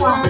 Wow.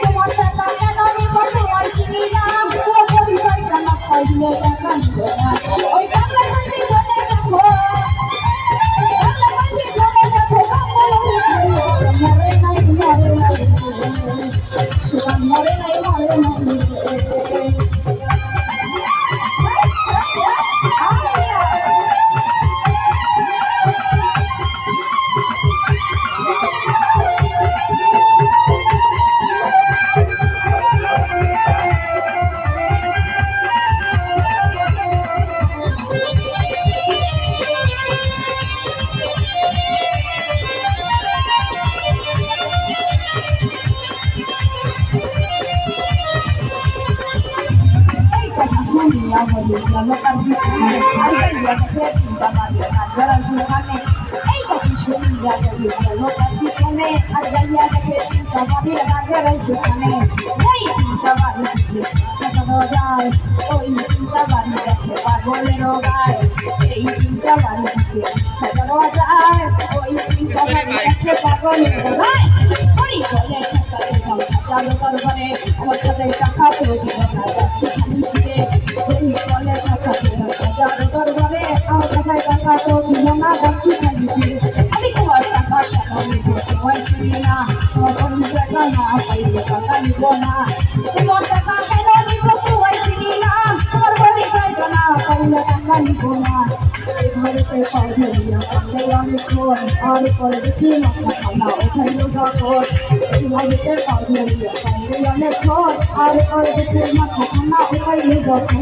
কথা শুনিয়া হলে গেল তার বিছানে আর গাইয়া দেখে চিন্তা মারিয়া কাজরা সুখানে এই কথা শুনিয়া হলে গেল তার বিছানে আর গাইয়া দেখে চিন্তা মারিয়া কাজরা সুখানে এই চিন্তা বাড়ি থেকে কাটানো যায় ওই চিন্তা বাড়ি দেখে পাগলের গায় এই চিন্তা বাড়ি থেকে কাটানো যায় ওই চিন্তা বাড়ি দেখে পাগলের গায় করি বলে ঠেকাতে যাও চালো দরবারে আমার কাছে টাকা পেয়ে দিব না যাচ্ছি খালি ফিরে করি বলে ঠেকাতে দরবারে আমার কাছে টাকা তো দিল না যাচ্ছি খালি ফিরে আমি তোমার টাকা নিব তোমায় চিনি না কোনো টাকা না পাইলে টাকা নিব না তোমার টাকা কেন নিব তোমায় চিনি না তোমার বাড়ি যাইব না পাইলে টাকা নিব না ঘরেতে পাই ধরিয়া পাইলে অনেকক্ষণ আর পরে দেখি মাথা খানা ওঠাইল যখন ঘরেতে পাই ধরিয়া পাইলে অনেকক্ষণ আর পরে দেখি মাথা খানা ওঠাইল যখন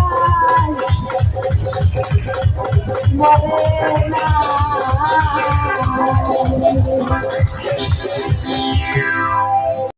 মরে